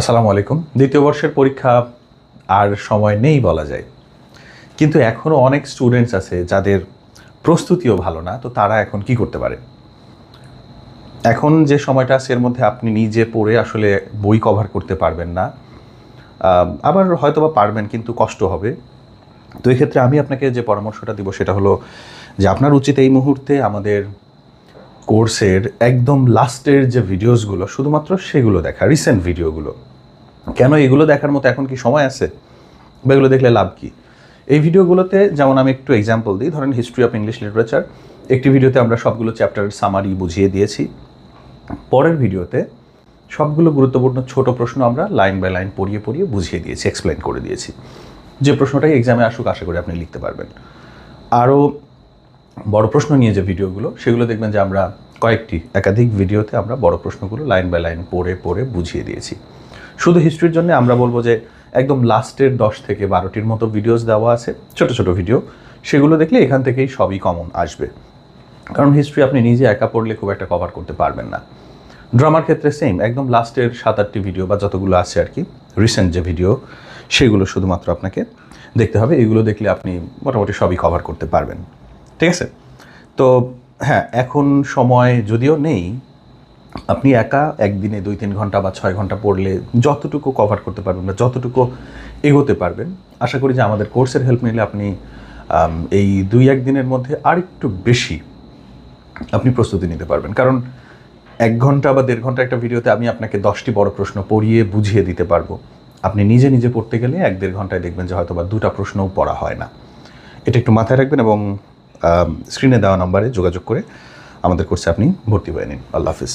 আসসালামু আলাইকুম। দ্বিতীয় বর্ষের পরীক্ষা আর সময় নেই বলা যায়। কিন্তু এখনও অনেক স্টুডেন্টস আছে যাদের প্রস্তুতিও ভালো না, তো তারা এখন কি করতে পারে? এখন যে সময়টা আছে, এর মধ্যে আপনি নিজে পড়ে আসলে বই কভার করতে পারবেন না। আবার হয়তো বা পারবেন, কিন্তু কষ্ট হবে। তো এক্ষেত্রে আমি আপনাকে যে পরামর্শটা দিব, সেটা হলো যে আপনার উচিত এই মুহূর্তে আমাদের কোর্সের একদম লাস্টের যে ভিডিওসগুলো, শুধুমাত্র সেগুলো দেখা রিসেন্ট ভিডিওগুলো। কেন এগুলো দেখার মতো এখন কি সময় আছে? বা এগুলো দেখলে লাভ কি? এই ভিডিওগুলোতে যেমন আমি একটু এক্সাম্পল দিই, ধরেন হিস্ট্রি অফ ইংলিশ লিটারেচার একটি ভিডিওতে আমরা সবগুলো চ্যাপ্টারের সামারি বুঝিয়ে দিয়েছি। পরের ভিডিওতে সবগুলো গুরুত্বপূর্ণ ছোট প্রশ্ন আমরা লাইন বাই লাইন পড়িয়ে পড়িয়ে বুঝিয়ে দিয়েছি এক্সপ্লেন করে দিয়েছি। যে প্রশ্নটাই এক্সামে আসুক, আশা করি আপনি লিখতে পারবেন। আরও বড় প্রশ্ন নিয়ে যে ভিডিওগুলো, সেগুলো দেখবেন যে আমরা কয়েকটি একাধিক ভিডিওতে আমরা বড় প্রশ্নগুলো লাইন বাই লাইন পড়ে পড়ে বুঝিয়ে দিয়েছি। শুধু হিস্ট্রির জন্য আমরা বলব যে একদম লাস্টের দশ থেকে বারোটির মতো ভিডিওস দেওয়া আছে, ছোট ছোট ভিডিও সেগুলো দেখলে এখান থেকেই সবই কমন আসবে। কারণ হিস্ট্রি আপনি নিজে একা পড়লে খুব একটা কভার করতে পারবেন না। ড্রামার ক্ষেত্রে সেম একদম লাস্টের সাত আটটি ভিডিও বা যতগুলো আছে আর কি রিসেন্ট যে ভিডিও সেগুলো শুধুমাত্র আপনাকে দেখতে হবে। এগুলো দেখলে আপনি মোটামুটি সবই কভার করতে পারবেন। ঠিক আছে? তো হ্যাঁ এখন সময় যদিও নেই, আপনি একা একদিনে দুই তিন ঘণ্টা বা ছয় ঘণ্টা পড়লে যতটুকু কভার করতে পারবেন বা যতটুকু এগোতে পারবেন, আশা করি যে আমাদের কোর্সের হেল্প নিলে আপনি এই দুই এক দিনের মধ্যে আরেকটু বেশি আপনি প্রস্তুতি নিতে পারবেন। কারণ এক ঘণ্টা বা দেড় ঘণ্টা একটা ভিডিওতে আমি আপনাকে দশটি বড় প্রশ্ন পড়িয়ে বুঝিয়ে দিতে পারব। আপনি নিজে নিজে পড়তে গেলে এক দেড় ঘন্টায় দেখবেন যে হয়তো বা দুটা প্রশ্নও পড়া হয় না। এটা একটু মাথায় রাখবেন এবং স্ক্রিনে দেওয়া নাম্বারে যোগাযোগ করে আমাদের কোর্সে আপনি ভর্তি হয়ে নিন। আল্লাহ হাফিজ।